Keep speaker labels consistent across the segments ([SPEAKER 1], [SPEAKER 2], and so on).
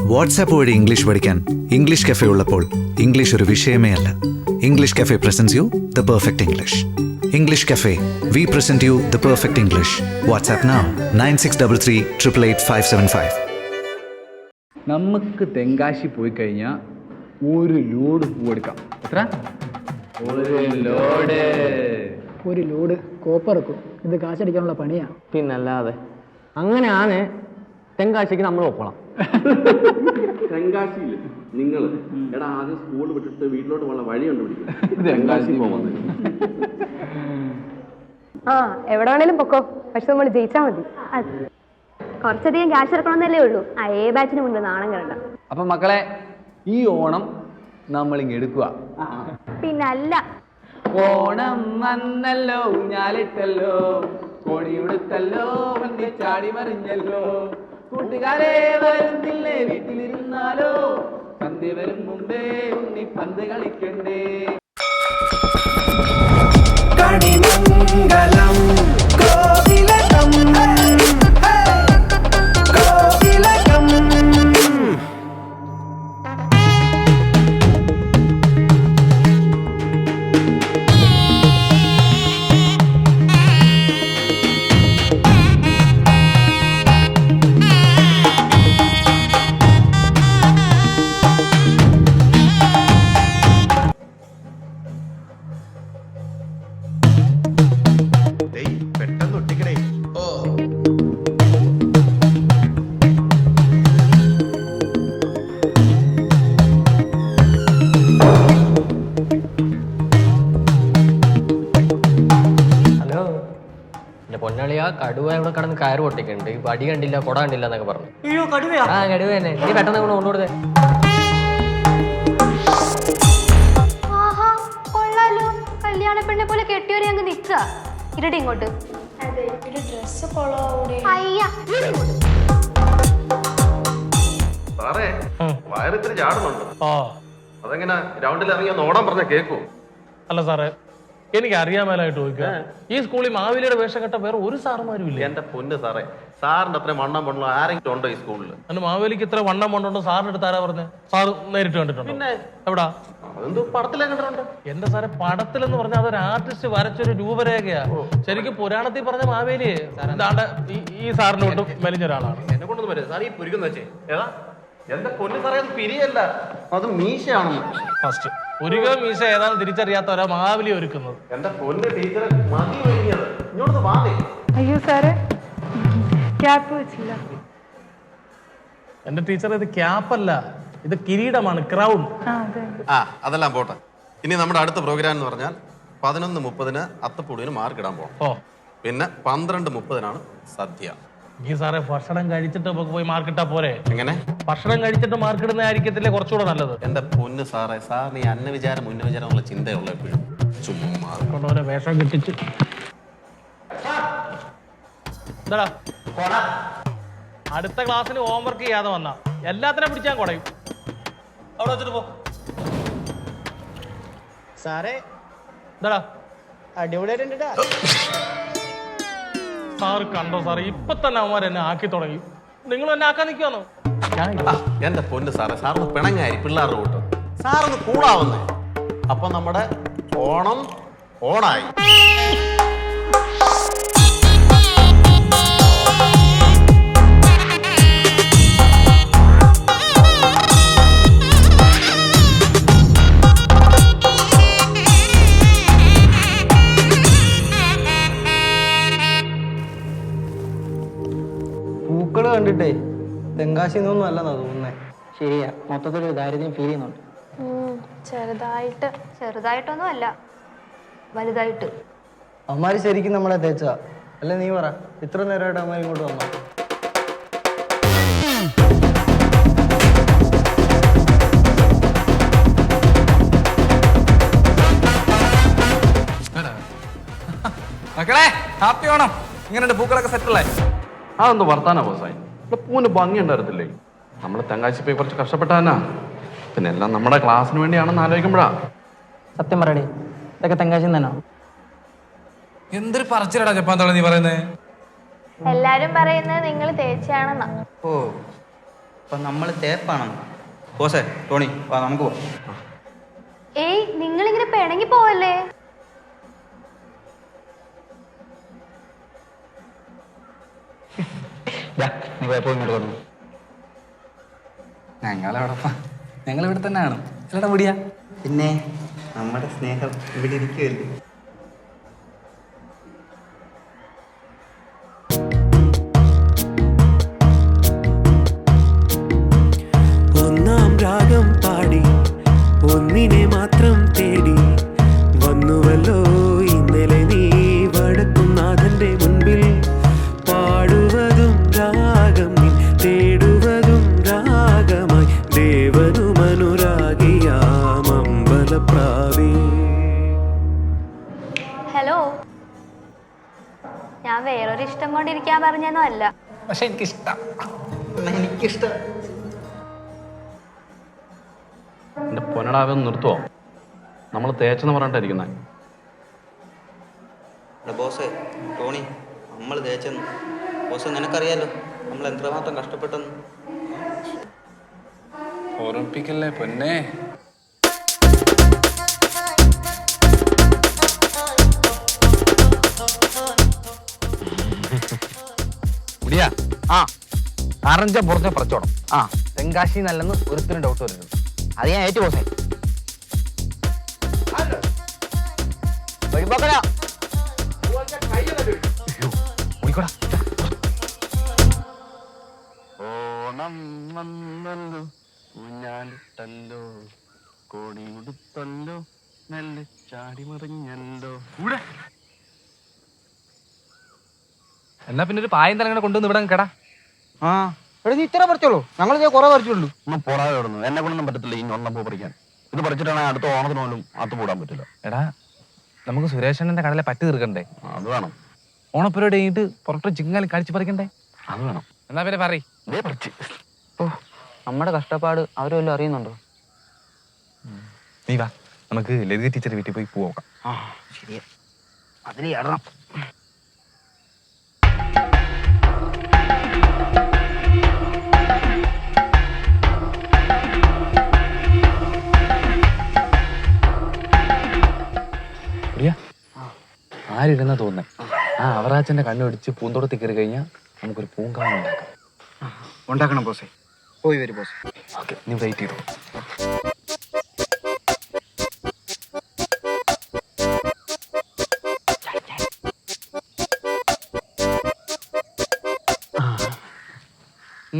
[SPEAKER 1] WhatsApp വഴി English പഠിക്കാൻ English cafe ഉള്ളപ്പോൾ ഇംഗ്ലീഷ് ഒരു വിഷയമേ അല്ല. English cafe presents you the perfect English English cafe we present you the perfect English WhatsApp now nine six double three triple eight five seven five
[SPEAKER 2] നമുക്ക് തെങ്കാശി പോയി കഴിഞ്ഞാൽ ഒരു ലോഡ് പൂവെടുക്കാം എത്ര? ഒരു ലോഡ്.
[SPEAKER 3] ഒരു ലോഡ് കോപ്പറക്കും ഇത് കാശടിക്കാനുള്ള പണിയാ.
[SPEAKER 4] പിന്നല്ലാതെ. അങ്ങനെയാണ് തെങ്കാശിക്ക് നമ്മൾ ഒപ്പണം.
[SPEAKER 5] തെങ്കാശിയിൽ നിങ്ങൾ എടാ ആദ്യം സ്കൂൾ വിട്ടിട്ട് വീട്ടിലോട്ട് പോകാനുള്ള വഴി കണ്ടുപിടിക്കും. തെങ്കാശി പോകുന്നത്
[SPEAKER 6] ആ എവിടെ വേണേലും പൊക്കോ. പക്ഷെ നമ്മൾ ജയിച്ചാ മതി. കുറച്ചധികം ക്യാഷ് ഇറക്കണമെന്നല്ലേ ഉള്ളൂ. ആ എ ബാച്ചിന് മുന്നിൽ നാണം കണ്ട
[SPEAKER 2] അപ്പൊ മക്കളെ ഈ ഓണം നമ്മൾ നമ്മളിങ്ങ് എടുക്കുക
[SPEAKER 6] പിന്നല്ല.
[SPEAKER 2] ഓണം വന്നല്ലോ ഊഞ്ഞാലിട്ടല്ലോ കോടിയുടുത്തല്ലോ വണ്ടി ചാടി മറിഞ്ഞല്ലോ. കൂട്ടുകാരെ വരുന്നില്ലേ? വീട്ടിലിരുന്നാലോ? സന്ധ്യ വരും മുമ്പേ ഉണ്ണി പന്ത് കളിക്കണ്ടേ?
[SPEAKER 7] പെട്ടെന്ന്
[SPEAKER 4] കടുവ ഇവിടെ കടന്ന് കയറ് പൊട്ടിക്കുന്നുണ്ട്. അടി വടി കണ്ടില്ല കൊട കണ്ടില്ല എന്നൊക്കെ പറഞ്ഞു. അയ്യോ കടുവയാ? ആ കടുവ തന്നെ. നീ പെട്ടെന്ന് ഇവിടെ കൊണ്ടുകൊടുത്തേ
[SPEAKER 6] ആഹാ കൊള്ളാലോ. കല്യാണ പെണ്ണെ പോലെ അങ്ങ് ഇരടി ഇങ്ങോട്ട്. അയ്യ. ഇങ്ങോട്ട്.
[SPEAKER 5] സാറേ വയറിത്തിരി ചാടുന്നുണ്ട്.
[SPEAKER 8] ആ.
[SPEAKER 5] അതെങ്ങനെ ഗ്രൗണ്ടിൽ ഇറങ്ങി ഒന്ന് ഓടാൻ പറഞ്ഞ കേക്കൂ?
[SPEAKER 8] അല്ല സാറേ എനിക്ക് അറിയാമേലായിട്ട് ചോദിക്കുക ഈ സ്കൂളിൽ മാവേലിയുടെ വേഷം കെട്ട വേറെ ഒരു സാറുമാരും ഇല്ല
[SPEAKER 5] എന്റെ പൊന്ന് സാറേ സാറിന്റെ അത്രയും വണ്ണം പണ്ണോ ആരെങ്കിലും ഉണ്ടോ ഈ സ്കൂളിൽ
[SPEAKER 8] അന്ന് മാവേലിക്ക് ഇത്ര വണ്ണം പൊണ്ണുണ്ടോ? സാറിന്റെ അടുത്ത് ആരാ പറഞ്ഞത് സാർ നേരിട്ട് കണ്ടിട്ടുണ്ടോ? എവിടാ?
[SPEAKER 5] അതെന്തോ പടത്തിലെ കണ്ടിട്ടുണ്ട്?
[SPEAKER 8] എന്റെ സാറെ പടത്തിൽ എന്ന് പറഞ്ഞാൽ അതൊരു ആർട്ടിസ്റ്റ് വരച്ചൊരു രൂപരേഖയാ. ശരിക്കും പുരാണത്തിൽ പറഞ്ഞ മാവേലി എന്താണ്ട് ഈ- സാറിന്റെ ഒട്ടും മെലിഞ്ഞ ഒരാളാണ്
[SPEAKER 5] എന്നെ കൊണ്ടൊന്നും വരും സാർ ഈ പുരുക്കുന്ന വെച്ചേ. ഏതാ? എന്റെ പൊന്ന് സാറേ അത് പിരിയല്ല. അത് മീശയാണെന്ന്.
[SPEAKER 8] ഫസ്റ്റ് ഒരുക മീശ ഏതാണ് തിരിച്ചറിയാത്ത ഒരാ മാവേലി ഒരുക്കുന്നത്.
[SPEAKER 5] എന്റെ പൊന്ന് ടീച്ചറെ മതി ഒരുങ്ങിയത്. ഇങ്ങോട്ട്
[SPEAKER 9] അയ്യോ സാറേ. ക്യാപ്പ് വെച്ചില്ല.
[SPEAKER 8] എന്റെ ടീച്ചർ ഇത് ക്യാപ്പല്ല. ഇത് കിരീടമാണ് ക്രൗൺ.
[SPEAKER 9] ആ അതെ
[SPEAKER 5] ആ അതെല്ലാം പോട്ടെ. ഇനി നമ്മുടെ അടുത്ത പ്രോഗ്രാം എന്ന് പറഞ്ഞാൽ പതിനൊന്ന് മുപ്പതിന് അത്തപ്പൂടിന് മാർക്ക് ഇടാൻ പോകണം
[SPEAKER 8] ഓ.
[SPEAKER 5] പിന്നെ പന്ത്രണ്ട് മുപ്പതിനാണ് സദ്യ.
[SPEAKER 8] ഈ സാറേ ഭക്ഷണം കഴിച്ചിട്ട് നമുക്ക് പോയി മാർക്കിട്ടാ പോരെ?
[SPEAKER 5] എങ്ങനെ?
[SPEAKER 8] ഭക്ഷണം കഴിച്ചിട്ട് മാർക്കിടുന്ന ആയിരിക്കത്തില്ല കുറച്ചുകൂടെ നല്ലത്.
[SPEAKER 5] എന്റെ പൊന്ന് സാറേ? സാർ നീ അന്ന വിചാരം മുന്ന വിചാരം ഉള്ള ചിന്തയുള്ള എപ്പോഴും ചുമ്മാ.
[SPEAKER 8] കൊണ്ടോരെ വേഷം കിട്ടിച്ച്. എന്താടാ അടുത്ത ക്ലാസ്സിന് ഹോംവർക്ക് ചെയ്യാതെ വന്ന. എല്ലാത്തിനെ പിടിച്ചാൻ കുടയും. അവിടെ വെച്ചിട്ട് പോ.
[SPEAKER 4] സാറേ.
[SPEAKER 8] എന്താടാ
[SPEAKER 4] അടിപൊളിയായിട്ടുണ്ട്
[SPEAKER 8] സാറ് കണ്ടോ സാർ ഇപ്പൊ തന്നെ അവന്മാർ എന്നെ ആക്കി തുടങ്ങി. നിങ്ങൾ എന്നെ ആക്കാൻ
[SPEAKER 5] നിൽക്കാണോ എന്റെ പൊന്ന് സാറേ സാറിന് പിണങ്ങായി പിള്ളേരുടെ കൂട്ടം. സാറൊന്ന് കൂളാവുന്നേ. അപ്പൊ നമ്മുടെ ഓണം ഓണായി.
[SPEAKER 4] കണ്ടിട്ടേ. തെങ്കാശി നിന്നൊന്നും അല്ലെന്നാ തോന്നുന്നേ. ശരിയാ. മൊത്തത്തിൽ ദാരിദ്ര്യം ഫീൽ ചെയ്യുന്നുണ്ട്.
[SPEAKER 6] ചെറുതായിട്ട്. ചെറുതായിട്ടൊന്നും അല്ല. വലുതായിട്ട്.
[SPEAKER 4] അമ്മാര് ശരിക്കും നമ്മളെ തേച്ചാ അല്ലെ നീ പറ. ഇത്ര നേരമായിട്ട് അമ്മ ഇങ്ങോട്ട് വന്നു?
[SPEAKER 2] മക്കളെ ഹാപ്പി ഓണം. ഇങ്ങനെ പൂക്കളൊക്കെ സെറ്റല്ലേ
[SPEAKER 5] അതൊന്ന് വർത്താന ബോസായി. പൂവിന് ഭംഗി ഉണ്ടായിരുന്നില്ലേ? നമ്മൾ തെങ്കാശി പോയി കുറച്ച് കഷ്ടപ്പെട്ടാനാ. പിന്നെ എല്ലാം നമ്മുടെ ക്ലാസ്സിന് വേണ്ടിയാണെന്ന് ആലോചിക്കുമ്പോഴാ.
[SPEAKER 4] സത്യം പറയടേ ഇതൊക്കെ തെങ്കാശി തന്നെയാണോ
[SPEAKER 2] എന്തൊരു പറച്ചിലടാ ജപ്പാൻ തള്ളി നീ പറയുന്നേ?
[SPEAKER 6] എല്ലാരും പറയുന്നത് നിങ്ങൾ തേച്ചാണെന്നാ.
[SPEAKER 2] ഓ
[SPEAKER 10] അപ്പൊ നമ്മൾ തേപ്പാണോ ബോസേ ടോണി വാ നമുക്ക് പോവാം.
[SPEAKER 6] ഏയ് നിങ്ങൾ ഇങ്ങനെ പിണങ്ങി പോവല്ലേ?
[SPEAKER 10] നീ
[SPEAKER 11] ഞങ്ങളവിടെ ഞങ്ങൾ ഇവിടെ തന്നെയാണ്. അല്ലടാ മുടിയാ.
[SPEAKER 10] പിന്നെ നമ്മുടെ സ്നേഹം ഇവിടെ ഇരിക്കുമല്ലേ
[SPEAKER 6] ഞാൻ വേറൊരു ഇഷ്ടം കൊണ്ടിരിക്കാൻ പറഞ്ഞൊന്നും അല്ല
[SPEAKER 11] പക്ഷെ എനിക്കിഷ്ടം.
[SPEAKER 10] എനിക്കിഷ്ടം.
[SPEAKER 5] എന്റെ പൊന്നടാവെ നിർത്തുവോ നമ്മൾ തേച്ചെന്ന് പറഞ്ഞിട്ടായിരിക്കുന്നേ.
[SPEAKER 10] ബോസേ ടോണി നമ്മൾ തേച്ചെന്ന്. ബോസ് നിനക്കറിയാലോ നമ്മൾ എത്രമാത്രം കഷ്ടപ്പെട്ടെന്ന്.
[SPEAKER 11] ഓർമ്മിപ്പിക്കല്ലേ പൊന്നെ?
[SPEAKER 2] ആ. അറിഞ്ഞ പുറത്തെ പറച്ചോണം ആ. തെങ്കാശി നല്ലെന്ന് ഒരുത്തിനും ഡൗട്ട് വരുന്നു. അത് ഞാൻ ഏറ്റു പോസേ വഴിപോക്കടാ ഓടിക്കോടാ.
[SPEAKER 5] ഓണം വന്നല്ലോ ഊഞ്ഞാലിട്ടല്ലോ കോടി ഉടുത്തല്ലോ നെല്ല് ചാടി മറിഞ്ഞല്ലോ
[SPEAKER 2] എന്നാ പിന്നെ ഒരു പായം തന്നെ കൊണ്ടുവന്ന് ഇവിടെ കേടാ.
[SPEAKER 10] ആ. എടാ നീ ഇത്ര പറിച്ചോളൂ. ഞങ്ങൾ ഇതേ കുറെ പറിച്ചുള്ളൂ
[SPEAKER 5] ഒന്നും പോടാതെ കിടന്നു എന്നെ കൊണ്ടൊന്നും പറ്റത്തില്ല. ഈ ഒണ്ണം പൂ പറിക്കാൻ. ഇത് പറിച്ചിട്ടാണെങ്കിൽ അടുത്ത ഓണത്തിന് പോലും അത്ത് പൂടാൻ പറ്റില്ല.
[SPEAKER 2] എടാ നമുക്ക് സുരേഷണ്ണന്റെ കടലെ പറ്റി തീർക്കണ്ടേ?
[SPEAKER 5] അത് വേണം.
[SPEAKER 2] ഓണപ്പരിപാടി കഴിഞ്ഞിട്ട് പുറത്ത് ചിങ്ങാലി കഴിച്ചു പറിക്കണ്ടേ?
[SPEAKER 5] അത് വേണം.
[SPEAKER 2] എന്നാ പിന്നെ പറയ്.
[SPEAKER 5] ഇതേ പറിച്ച്.
[SPEAKER 10] ഓ നമ്മുടെ കഷ്ടപ്പാട് അവരും വല്ലതും അറിയുന്നുണ്ടോ?
[SPEAKER 2] നീ വാ. നമുക്ക് ലളിത ടീച്ചർ വീട്ടിൽ പോയി പോകാം
[SPEAKER 10] ആ ശരിയാ. അതിൽ ഇടണം.
[SPEAKER 2] ആരിരുന്നാ തോന്നുന്നത് ആ അവറാച്ചന്റെ കണ്ണു പിടിച്ച് പൂന്തോട്ടത്തിൽ കയറി കഴിഞ്ഞാൽ നമുക്കൊരു പൂങ്കാവ് ഉണ്ടാക്കാം.
[SPEAKER 10] ഉണ്ടാക്കണം ബോസേ. പോയി വരും ബോസ്.
[SPEAKER 2] ഓക്കെ നീ വെയിറ്റ് ചെയ്തു.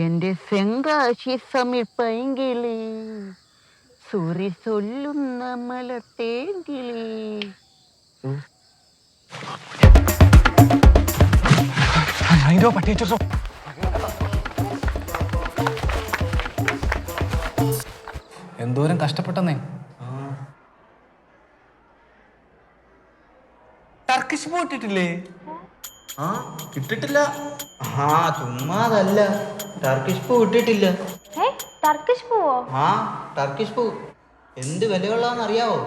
[SPEAKER 12] എന്റെ സെങ്കാശി സമീപെങ്കിലി സൂര്യ ചൊല്ലുന്ന മലത്തേങ്കിലി.
[SPEAKER 2] അതിന്റെ പട്ടിയച്ചോ എന്തോരം കഷ്ടപ്പെട്ടെന്നേ. ടർക്കിഷ് പോയിട്ടിട്ടില്ലേ
[SPEAKER 10] ആ കിട്ടിട്ടില്ല ആ ചുമ്മാതല്ല ടർക്കിഷ് പൂ കിട്ടിട്ടില്ല
[SPEAKER 6] ഏ ടർക്കിഷ് പോവോ?
[SPEAKER 10] ആ ടർക്കിഷ് പൂ എന്ത് വിലയുള്ളതെന്ന് അറിയാവോ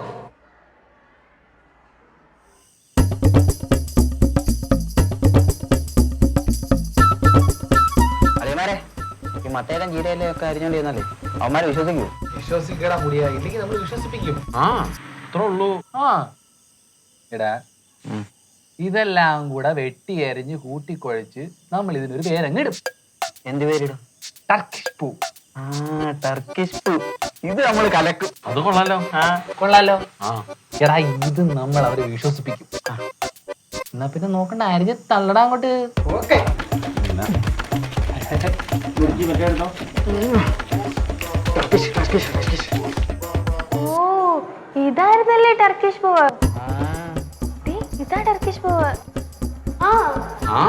[SPEAKER 10] ഈ മത്തേടം ഒക്കെ അരിഞ്ഞോണ്ട് ചെയ്യുന്നല്ലേ അവന്മാരെ വിശ്വസിക്കൂ.
[SPEAKER 11] വിശ്വസിക്കടാ മുടിയാ. ഇല്ലെങ്കിൽ നമ്മൾ വിശ്വസിപ്പിക്കും.
[SPEAKER 5] ആ അത്രേ ഉള്ളൂ.
[SPEAKER 2] ആ. എടാ ഇതെല്ലാം കൂടെ വെട്ടി എറിഞ്ഞ് കൂട്ടിക്കുഴച്ച് നമ്മൾ ഇതിനൊരു പേരങ്ങിടും.
[SPEAKER 10] എന്ത് പേരിടും?
[SPEAKER 2] ടർക്കിഷ് പൂ
[SPEAKER 10] ആ ടർക്കിഷ് പൂ ഇത് നമ്മൾ കലക്കും.
[SPEAKER 5] അത് കൊള്ളാലോ.
[SPEAKER 2] ആ കൊള്ളാലോ.
[SPEAKER 5] ആ.
[SPEAKER 2] എടാ ഇത് നമ്മൾ അവരെ വിശ്വസിപ്പിക്കും. ആ. എന്നാ പിന്നെ നോക്കണ്ട അരിഞ്ഞ് തള്ളടാ അങ്ങോട്ട്.
[SPEAKER 6] ഓ ഇതായിരുന്നല്ലേ ടർക്കിഷ് പൂവ്. ഇതാ ടർക്കിഷ് പൂവ്. ആ.
[SPEAKER 5] ആ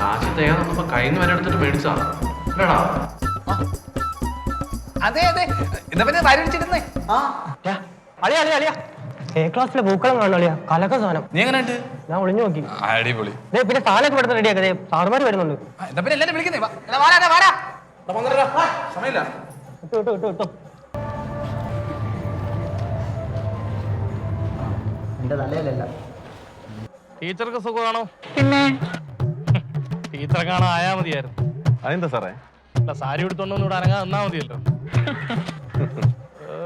[SPEAKER 5] കാശ് വന്നപ്പോ കയ്യിൽ നിന്ന് വരെ എടുത്തിട്ട് മേടിച്ചാ. അല്ലേടാ
[SPEAKER 2] അതെ അതെ. എന്നാ പിന്നെ വരടിച്ചിരുന്നേ
[SPEAKER 10] ആ.
[SPEAKER 3] അളിയാ അളിയാ അളിയാ. എ ക്ലാസ്സിലെ പൂക്കളം കാണും അളിയാ കലക്ക സാധനം.
[SPEAKER 2] നീ എങ്ങനെ ഉണ്ട്
[SPEAKER 3] ഞാൻ ഒളിഞ്ഞു നോക്കി.
[SPEAKER 2] അടിപൊളി.
[SPEAKER 3] ദേ, പിന്നെ സാധനമൊക്കെ പെടുന്ന റെഡിയാക്കതേ സാറുമാര് വരുന്നുണ്ട്.
[SPEAKER 2] എന്താ പിന്നെ എല്ലാരും വിളിക്കുന്നേ വാ. എടാ, വാടാ, എടാ, വാടാ.
[SPEAKER 5] സമയമില്ല.
[SPEAKER 3] ഇട്ടോ ഇട്ടോ ഇട്ടോ ഇട്ടോ.
[SPEAKER 10] എന്റെ തലയിലല്ല.
[SPEAKER 8] ടീച്ചർക്ക് സുഖമാണോ?
[SPEAKER 12] പിന്നെ?
[SPEAKER 8] ടീച്ചർ കാണാൻ ആയാ മതിയായിരുന്നു.
[SPEAKER 5] അതെന്താ സാറേ?
[SPEAKER 8] അല്ല സാരി എടുത്തോണ്ടൊന്നും ഇവിടെ അനങ്ങാൻ നിന്നാ മതിയല്ലോ. ഏ.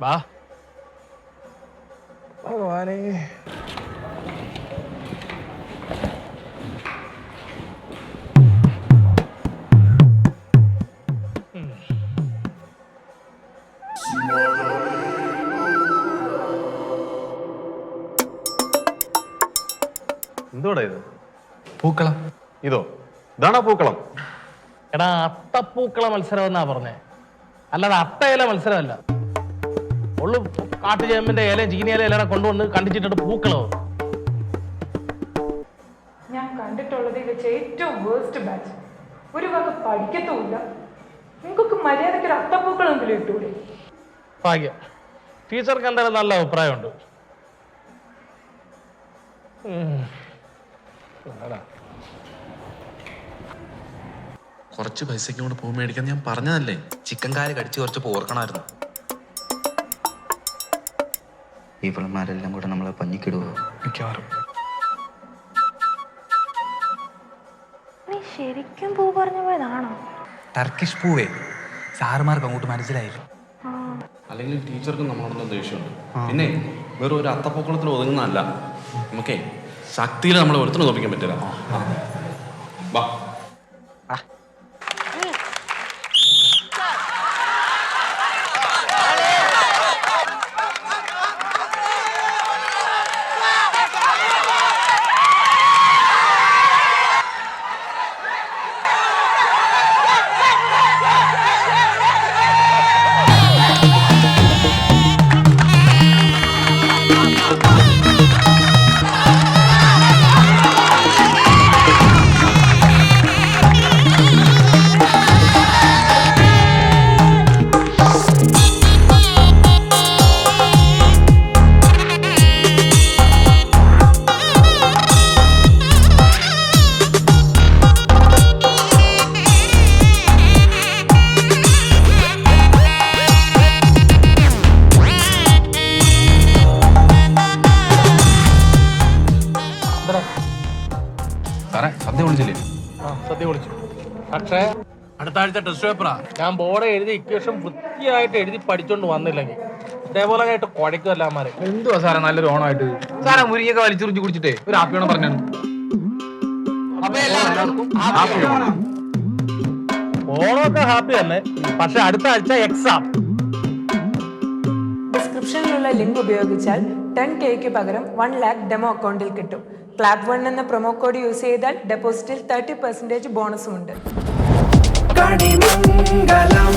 [SPEAKER 8] വാ. ഭഗവാനേ.
[SPEAKER 13] എന്തോടാ ഇത്? പൂക്കളം. ഇതോ? ഇതാണോ പൂക്കളം?
[SPEAKER 8] എടാ അത്തപ്പൂക്കള മത്സരം എന്നാ പറഞ്ഞേ. അല്ലാതെ അത്തയില മത്സരമല്ല. ഉള്ളു. കാട്ടുചേമ്പിന്റെ ഇലയും ചീനിയില എല്ലാം കൊണ്ടുവന്ന് കണ്ടിച്ചിട്ട് പൂക്കളോ.
[SPEAKER 14] ഞാൻ കണ്ടിട്ടുള്ളതിൽ വെച്ച് ഏറ്റവും വേസ്റ്റ് ബാച്ച് ഒരു വക പഠിക്കത്തുമില്ല. നിങ്ങൾക്ക് മര്യാദയ്ക്ക് ഒരു അത്തപ്പൂക്കളെങ്കിലും ഇട്ടൂടെ?
[SPEAKER 8] ഭാഗ്യ. ടീച്ചർക്ക് എന്തായാലും നല്ല അഭിപ്രായമുണ്ട്.
[SPEAKER 13] കുറച്ച് പൈസയ്ക്ക് കൊണ്ട് പൂ മേടിക്കാൻ ഞാൻ പറഞ്ഞതല്ലേ?
[SPEAKER 10] ചിക്കൻ കാൽ കടിച്ച് കുറച്ച് പോർക്കണമായിരുന്നു. ഇവളന്മാരെല്ലാം കൂടെ നമ്മളെ പഞ്ഞിക്കിടുവോ?
[SPEAKER 13] മിക്കവാറും.
[SPEAKER 15] നീ ശരിക്കും പൂ പറഞ്ഞു പോയതാണോ?
[SPEAKER 16] ടർക്കിഷ് പൂവേ. സാറുമാർക്ക് അങ്ങോട്ട് മനസ്സിലായില്ല.
[SPEAKER 13] അല്ലെങ്കിൽ ടീച്ചർക്ക് നമ്മളോടൊന്നും ദേഷ്യമുണ്ട്. പിന്നെ വെറും ഒരു അത്തപ്പൂക്കളത്തിൽ ഒതുങ്ങുന്നതല്ല. നമുക്കേ ശക്തിയിൽ നമ്മളെ വെളുത്തിന് തോപ്പിക്കാൻ പറ്റില്ല. വാ.
[SPEAKER 8] അടുത്ത ആഴ്ച ടെസ്റ്റ് പേപ്പറാ ഞാൻ ബോർഡ് എഴുതി ഇക്വേഷൻ വൃത്തിയായിട്ട് എഴുതി പഠിച്ചോണ്ട് വന്നില്ലെങ്കിൽ ഇതേപോലെ ആയിട്ട് കുഴക്കും എല്ലാമാരെ
[SPEAKER 2] എന്തുവാ സാറേ നല്ലൊരു ഓണമായിട്ട്? സാറേ മുരിങ്ങൊക്കെ വലിച്ചുറിച്ച് കുടിച്ചിട്ടേ ഒരു ഹാപ്പി ഓണം പറഞ്ഞാണ്.
[SPEAKER 8] ഓണമൊക്കെ ഹാപ്പി തന്നെ. പക്ഷെ അടുത്ത ആഴ്ച എക്സാം
[SPEAKER 14] ഡിസ്ക്രിപ്ഷനിലുള്ള ലിങ്ക് ഉപയോഗിച്ചാൽ ടെൻ കെക്ക് പകരം വൺ ലാക്ക് ഡെമോ അക്കൗണ്ടിൽ കിട്ടും. ക്ലാബ് വൺ എന്ന പ്രൊമോ കോഡ് യൂസ് ചെയ്താൽ ഡെപ്പോസിറ്റിൽ തേർട്ടി പെർസെന്റേജ് ബോണസും ഉണ്ട്.
[SPEAKER 17] കണിമംഗലം